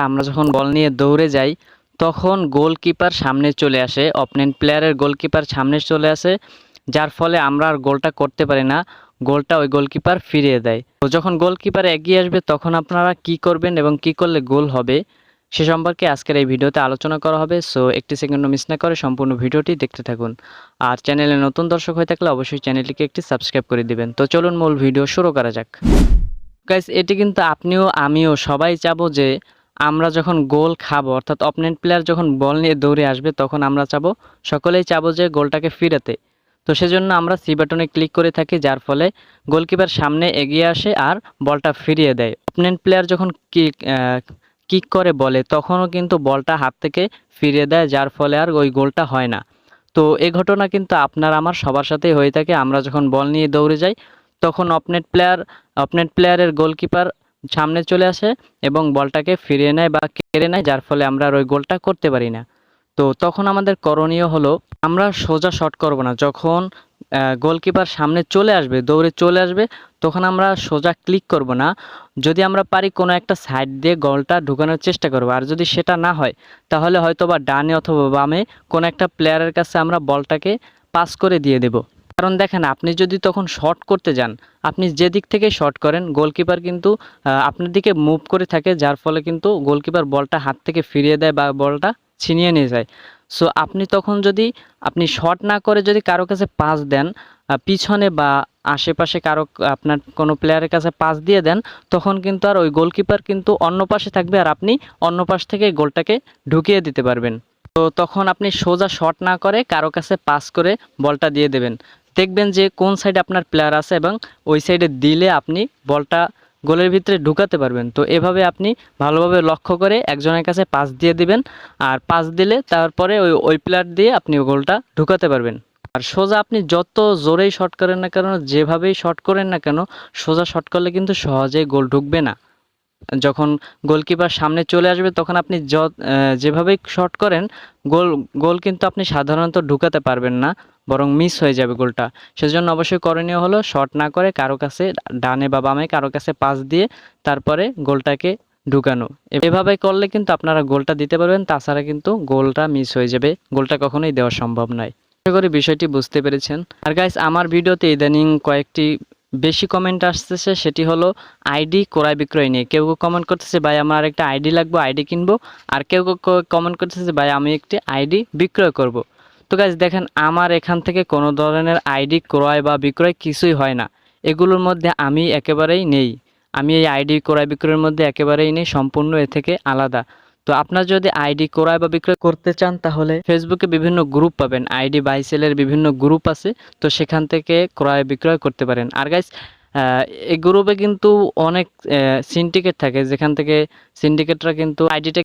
আমরা যখন বল নিয়ে দৌড়ে যাই, তখন গোলকিপার সামনে চলে আসে, অপোনেন্ট প্লেয়ারের গোলকিপার সামনে চলে আসে, যার ফলে আমরা আর গোলটা করতে পারি না, গোলটা ওই গোলকিপার ফিরিয়ে দেয়। তো যখন গোলকিপার এগিয়ে আসবে, তখন আপনারা কি করবেন এবং কি করলে গোল হবে, সে সম্পর্কে আজকের এই ভিডিওতে আলোচনা করা হবে। সো, একটি সেকেন্ডও মিস না করে সম্পূর্ণ ভিডিওটি দেখতে থাকুন। আর চ্যানেলে নতুন দর্শক হয়ে থাকলে অবশ্যই চ্যানেলটিকে একটি সাবস্ক্রাইব করে দিবেন। তো চলুন মূল ভিডিও শুরু করা যাক। গাইস এটি কিন্তু আপনিও আমিও সবাই চাবো যে আমরা যখন গোল খাব, অর্থাৎ অপনেন্ট প্লেয়ার যখন বল নিয়ে দৌড়ে আসবে, তখন আমরা চাবো, সকলেই চাবো যে গোলটাকে ফিরাতে। তো সেজন্য আমরা সি বাটনে ক্লিক করে থাকি, যার ফলে গোলকিপার সামনে এগিয়ে আসে আর বলটা ফিরিয়ে দেয়। অপনেন্ট প্লেয়ার যখন কিক কিক করে বলে, তখনও কিন্তু বলটা হাত থেকে ফিরিয়ে দেয়, যার ফলে আর ওই গোলটা হয় না। তো এ ঘটনা কিন্তু আপনার, আমার সবার সাথেই হয়ে থাকে। আমরা যখন বল নিয়ে দৌড়ে যাই, তখন অপনেট প্লেয়ার অপনেট প্লেয়ারের গোলকিপার সামনে চলে আসে এবং বলটাকে ফিরিয়ে নেয় বা কেড়ে নেয়, যার ফলে আমরা আর ওই গোলটা করতে পারি না। তো তখন আমাদের করণীয় হলো, আমরা সোজা শট করব না। যখন গোলকিপার সামনে চলে আসবে, দৌড়ে চলে আসবে, তখন আমরা সোজা ক্লিক করব না। যদি আমরা পারি কোনো একটা সাইড দিয়ে গোলটা ঢুকানোর চেষ্টা করব। আর যদি সেটা না হয়, তাহলে হয়তো বা ডানে অথবা বামে কোনো একটা প্লেয়ারের কাছে আমরা বলটাকে পাস করে দিয়ে দেব। কারণ দেখেন, আপনি যদি তখন শট করতে যান, আপনি যে দিক থেকে শট করেন গোলকিপার কিন্তু আপনার দিকে মুভ করে থাকে, যার ফলে কিন্তু গোলকিপার বলটা হাত থেকে ফিরিয়ে দেয় বা বলটা ছিনিয়ে নিয়ে যায়। সো আপনি তখন যদি, আপনি শট না করে যদি কারও কাছে পাস দেন পিছনে বা আশেপাশে কারও, আপনার কোনো প্লেয়ারের কাছে পাস দিয়ে দেন, তখন কিন্তু আর ওই গোলকিপার কিন্তু অন্য পাশে থাকবে আর আপনি অন্য পাশ থেকে গোলটাকে ঢুকিয়ে দিতে পারবেন। তো তখন আপনি সোজা শট না করে কারও কাছে পাস করে বলটা দিয়ে দেবেন। দেখবেন যে কোন সাইডে আপনার প্লেয়ার আছে এবং ওই সাইডে দিলে আপনি বলটা গোলের ভিতরে ঢুকাতে পারবেন। তো এভাবে আপনি ভালোভাবে লক্ষ্য করে একজনের কাছে পাস দিয়ে দিবেন আর পাস দিলে তারপরে ওই ওই প্লেয়ার দিয়ে আপনি গোলটা ঢুকাতে পারবেন। আর সোজা আপনি যত জোরেই শট করেন না কেন, যেভাবেই শট করেন না কেন, সোজা শট করলে কিন্তু সহজেই গোল ঢুকবে না। যখন গোলকিপার সামনে চলে আসবে তখন আপনি যেভাবেই শট করেন, গোল গোল কিন্তু আপনি সাধারণত ঢুকাতে পারবেন না। বরং মিস হয়ে যাবে গোলটা। সেজন্য অবশ্যই করণীয় হলো শট না করে কারও কাছে ডানে বা বামে কারও কাছে পাস দিয়ে তারপরে গোলটাকে ঢুকানো। এভাবে করলে কিন্তু আপনারা গোলটা দিতে পারবেন, তাছাড়া কিন্তু গোলটা মিস হয়ে যাবে। গোলটা কখনোই দেওয়া সম্ভব নয়। আশা করি বিষয়টি বুঝতে পেরেছেন। আর গাইস আমার ভিডিওতে ইদানিং কয়েকটি বেশি কমেন্ট আসতেছে, সেটি হলো আইডি ক্রয় বিক্রয় নিয়ে। কেউ কেউ কমেন্ট করতেছে, ভাই, আমার একটা আইডি লাগবো, আইডি কিনবো। আর কেউ কেউ কমেন্ট করতেছে, ভাই, আমি একটি আইডি বিক্রয় করব। তো গাইজ দেখেন, আমার এখান থেকে কোনো ধরনের আইডি ক্রয় বা বিক্রয় কিছুই হয় না। এগুলোর মধ্যে আমি একেবারেই নেই। আমি এই আইডি ক্রয় বিক্রয়ের মধ্যে একেবারেই নেই, সম্পূর্ণ এ থেকে আলাদা। তো আপনার যদি আইডি ক্রয় বা বিক্রয় করতে চান, তাহলে ফেসবুকে বিভিন্ন গ্রুপ পাবেন। আইডি বাইসেলের বিভিন্ন গ্রুপ আছে, তো সেখান থেকে ক্রয় বিক্রয় করতে পারেন। আর গাইজ এই গ্রুপে কিন্তু অনেক সিন্ডিকেট থাকে। যেখান থেকে সিন্ডিকেটরা কিন্তু আইডিটা